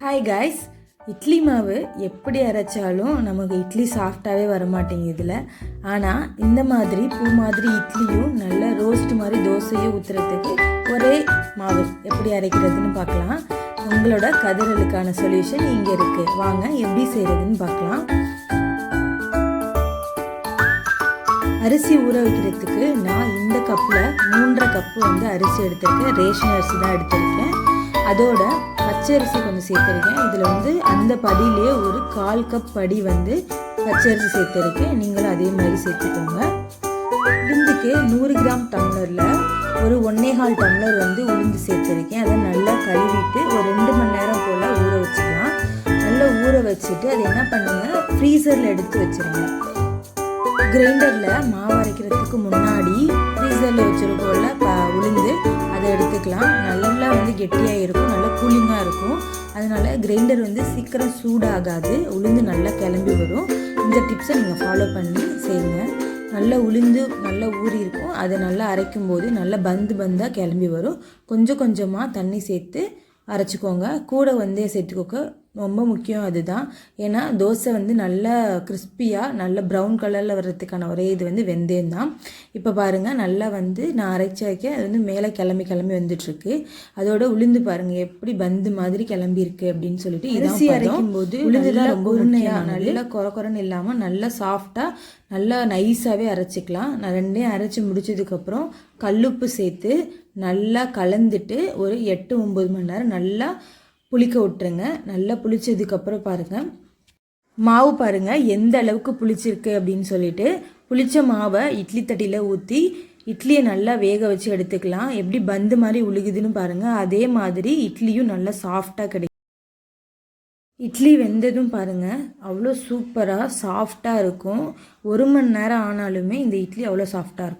Hi guys idli மாவு எப்படி அரைச்சாலும் நமக்கு இட்லி சாஃப்டாகவே வர மாட்டேங்குதுல ஆனால் இந்த மாதிரி பூ மாதிரி இட்லியும் நல்ல ரோஸ்ட் மாதிரி தோசையும் ஊற்றுறதுக்கு ஒரே மாவு எப்படி அரைக்கிறதுன்னு பார்க்கலாம். உங்களோட கதறலுக்கான சொல்யூஷன் இங்கே இருக்குது வாங்க எப்படி செய்கிறதுன்னு பார்க்கலாம். அரிசி ஊற வைக்கிறதுக்கு நான் இந்த கப்பில் மூன்றரை கப்பு வந்து அரிசி எடுத்திருக்கேன். ரேஷன் அரிசி தான் எடுத்திருக்கேன். அதோட பச்சரிசி கொஞ்சம் சேர்த்துருக்கேன். இதில் வந்து அந்த படியிலே ஒரு கால் கப் படி வந்து பச்சரிசி சேர்த்துருக்கேன். நீங்களும் அதே மாதிரி சேர்த்துக்கோங்க. உளுந்துக்கு நூறு கிராம் டம்ளரில் ஒரு ஒன்னேகால் டம்ளர் வந்து உளுந்து சேர்த்துருக்கேன். அதை நல்லா கழுவிட்டு ஒரு ரெண்டு மணி நேரம் போல் ஊற வச்சுக்கலாம். நல்லா ஊற வச்சுட்டு அதை என்ன பண்ணுங்கள் ஃப்ரீசரில் எடுத்து வச்சுருங்க. கிரைண்டரில் மாவு அரைக்கிறதுக்கு முன்னாடி ஃப்ரீசரில் வச்சுருக்கோம்ல ப உளுந்து. அதை எடுத்துக்கலாம். நல்லா வந்து கெட்டியாக இருக்கும். நல்லா கூலிங்காக இருக்கும். அதனால கிரைண்டர் வந்து சீக்கிரம் சூடாகாது. உளுந்து நல்லா கிளம்பி வரும். இந்த டிப்ஸை நீங்கள் ஃபாலோ பண்ணி செய்யுங்க. நல்லா உளுந்து நல்லா ஊறி இருக்கும். அதை நல்லா அரைக்கும் போது நல்லா பந்து பந்தாக கிளம்பி வரும். கொஞ்சம் கொஞ்சமாக தண்ணி சேர்த்து அரைச்சிக்கோங்க. கூட வந்து சேர்த்துக்கோக்க ரொம்ப முக்கியம் அதுதான். ஏன்னா தோசை வந்து நல்லா கிறிஸ்பியாக நல்ல ப்ரௌன் கலரில் வர்றதுக்கான ஒரே இது வந்து வெந்தயம் தான். இப்போ பாருங்கள் நல்லா வந்து நான் அரைச்சி வைக்க அது வந்து மேலே கிளம்பி கிளம்பி வந்துட்டுருக்கு. அதோட உளுந்து பாருங்கள் எப்படி பந்து மாதிரி கிளம்பி இருக்கு அப்படின்னு சொல்லிட்டு அரிசி அரைக்கும் போது உளுந்து தான் ரொம்ப உண்மையாக நல்லா குறை குறைன்னு இல்லாமல் நல்லா சாஃப்டாக நல்லா நைஸாகவே அரைச்சிக்கலாம். நான் ரெண்டையும் அரைச்சி முடிச்சதுக்கப்புறம் கல்லுப்பு சேர்த்து நல்லா கலந்துட்டு ஒரு எட்டு ஒம்பது மணி நேரம் நல்லா புளிக்க விட்டுருங்க. நல்லா புளிச்சதுக்கப்புறம் பாருங்கள் மாவு பாருங்கள் எந்த அளவுக்கு புளிச்சிருக்கு அப்படின்னு சொல்லிட்டு புளிச்ச மாவை இட்லி தட்டியில் ஊற்றி இட்லியை நல்லா வேக வச்சு எடுத்துக்கலாம். எப்படி பந்து மாதிரி உழுகுதுன்னு பாருங்கள் அதே மாதிரி இட்லியும் நல்லா சாஃப்டாக கிடைக்கும். இட்லி வெந்ததும் பாருங்கள் அவ்வளோ சூப்பராக சாஃப்டாக இருக்கும். ஒரு மணி நேரம் ஆனாலுமே இந்த இட்லி அவ்வளோ சாஃப்டாக இருக்கும்.